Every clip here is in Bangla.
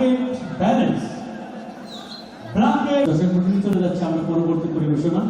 Blanket balance. ব্ল্যাঙ্কেট দশের চলে যাচ্ছে আমরা পরবর্তী পরিবেশনা।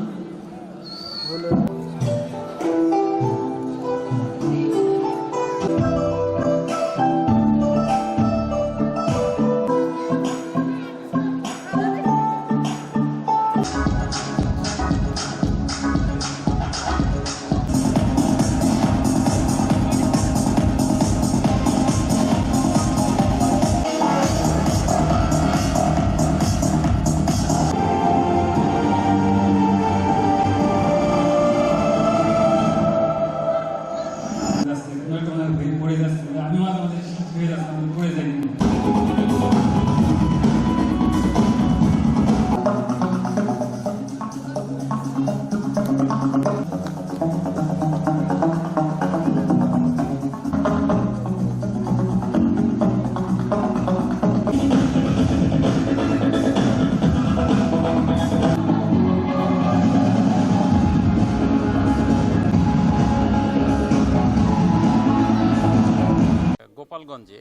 গোপালগঞ্জে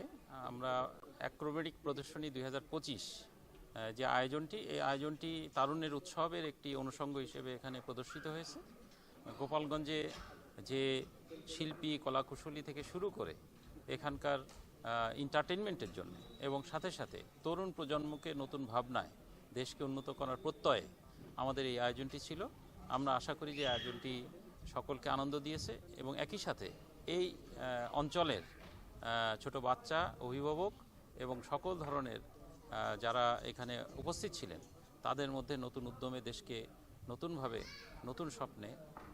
আমরা অ্যাক্রোবেটিক প্রদর্শনী দুই হাজার পঁচিশ যে আয়োজনটি, এই আয়োজনটি তারুণ্যের উৎসবের একটি অনুষঙ্গ হিসেবে এখানে প্রদর্শিত হয়েছে। গোপালগঞ্জে যে শিল্পী, কলাকুশলী থেকে শুরু করে এখানকার এন্টারটেনমেন্টের জন্য এবং সাথে সাথে তরুণ প্রজন্মকে নতুন ভাবনায় দেশকে উন্নত করার প্রত্যয়ে আমাদের এই আয়োজনটি ছিল। আমরা আশা করি যে আয়োজনটি সকলকে আনন্দ দিয়েছে এবং একই সাথে এই অঞ্চলের ছোট বাচ্চা, অভিভাবক এবং সকল ধরনের যারা এখানে উপস্থিত ছিলেন, তাদের মধ্যে নতুন উদ্যমে দেশকে নতুনভাবে নতুন স্বপ্নে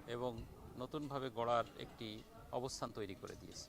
এবং নতুনভাবে গড়ার একটি অবস্থান তৈরি করে দিয়েছে।